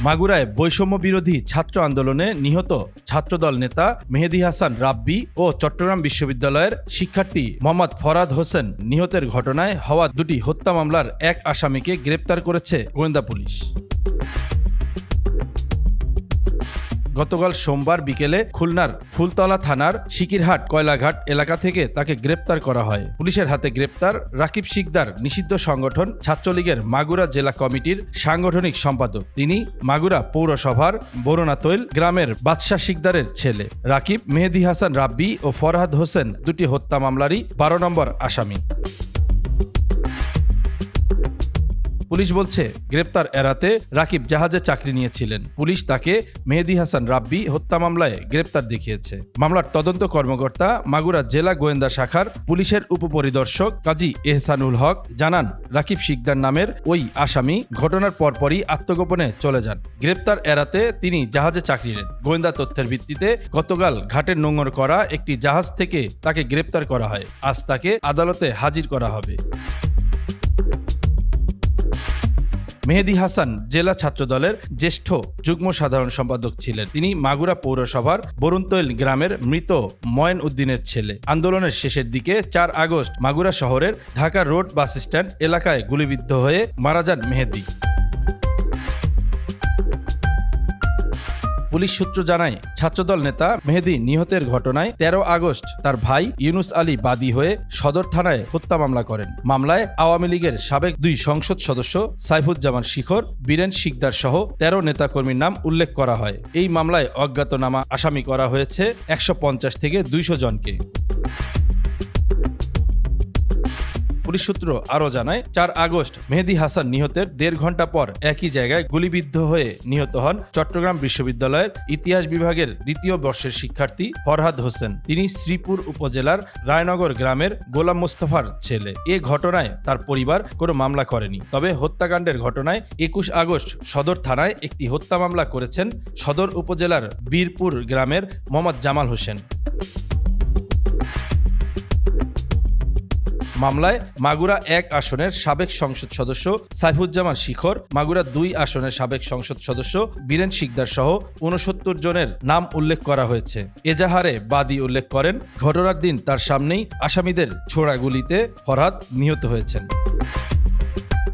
মাগুরায় বৈষম্য বিরোধী ছাত্র আন্দোলনে নিহত ছাত্রদল নেতা মেহেদি হাসান রাব্বি ও চট্টগ্রাম বিশ্ববিদ্যালয়ের শিক্ষার্থী মোহাম্মদ ফরাদ হোসেন নিহতের ঘটনায় হওয়া দুটি হত্যা মামলার এক আসামিকে গ্রেপ্তার করেছে গোয়েন্দা পুলিশ। গতকাল সোমবার বিকেলে খুলনার ফুলতলা থানার শিকিরহাট কয়লাঘাট এলাকা থেকে তাকে গ্রেপ্তার করা হয়। পুলিশের হাতে গ্রেপ্তার রাকিব শিকদার নিষিদ্ধ সংগঠন ছাত্রলীগের মাগুরা জেলা কমিটির সাংগঠনিক সম্পাদক। তিনি মাগুরা পৌরসভার বরুণাতৈল গ্রামের বাদশাহ শিকদারের ছেলে। রাকিব মেহেদি হাসান রাব্বি ও ফরহাদ হোসেন দুটি হত্যা মামলারই বারো নম্বর আসামি। পুলিশ বলছে, গ্রেপ্তার এড়াতে রাকিব জাহাজে চাকরি নিয়েছিলেন। পুলিশ তাকে মেহেদি হাসান রাব্বি হত্যা মামলায় গ্রেপ্তার দেখিয়েছে। মামলার তদন্ত কর্মকর্তা মাগুরা জেলা গোয়েন্দা শাখার পুলিশের উপপরিদর্শক কাজী এহসানুল হক জানান, রাকিব শিকদার নামের ওই আসামি ঘটনার পরপরই আত্মগোপনে চলে যান। গ্রেপ্তার এড়াতে তিনি জাহাজে চাকরি নেন। গোয়েন্দা তথ্যের ভিত্তিতে গতকাল ঘাটের নোঙর করা একটি জাহাজ থেকে তাকে গ্রেপ্তার করা হয়। আজ তাকে আদালতে হাজির করা হবে। মেহেদি হাসান জেলা ছাত্রদলের জ্যেষ্ঠ যুগ্ম সাধারণ সম্পাদক ছিলেন। তিনি মাগুরা পৌরসভার বরুণতৈল গ্রামের মৃত ময়ন উদ্দিনের ছেলে। আন্দোলনের শেষের দিকে চার আগস্ট মাগুরা শহরের ঢাকা রোড বাস স্ট্যান্ড এলাকায় গুলিবিদ্ধ হয়ে মারা যান মেহেদি। পুলিশ সূত্র জানায়, ছাত্রদল নেতা মেহেদি নিহতের ঘটনায় ১৩ আগস্ট তার ভাই ইউনুস আলী বাদী হয়ে সদর থানায় হত্যা মামলা করেন। মামলায় আওয়ামী লীগের সাবেক দুই সংসদ সদস্য সাইফুজ্জামান শিখর, বীরেন শিকদার সহ তেরো নেতাকর্মীর নাম উল্লেখ করা হয়। এই মামলায় অজ্ঞাতনামা আসামি করা হয়েছে একশো পঞ্চাশ থেকে দুইশো জনকে। পুলিশ সূত্র আরও জানায়, চার আগস্ট মেহেদি হাসান নিহতের দেড় ঘণ্টা পর একই জায়গায় গুলিবিদ্ধ হয়ে নিহত হন চট্টগ্রাম বিশ্ববিদ্যালয়ের ইতিহাস বিভাগের দ্বিতীয় বর্ষের শিক্ষার্থী ফরহাদ হোসেন। তিনি শ্রীপুর উপজেলার রায়নগর গ্রামের গোলাম মোস্তফার ছেলে। এ ঘটনায় তার পরিবার কোনো মামলা করেনি। তবে হত্যাকাণ্ডের ঘটনায় একুশ আগস্ট সদর থানায় একটি হত্যা মামলা করেছেন সদর উপজেলার বীরপুর গ্রামের মোহাম্মদ জামাল হোসেন। মামলায় মাগুরা এক আসনের সাবেক সংসদ সদস্য সাইফুজ্জামান শিখর, মাগুরা দুই আসনের সাবেক সংসদ সদস্য বীরেন শিকদার সহ উনসত্তর জনের নাম উল্লেখ করা হয়েছে। এজাহারে বাদী উল্লেখ করেন, ঘটনার দিন তার সামনেই আসামিদের ছোড়া গুলিতে ফরহাদ নিহত হয়েছেন।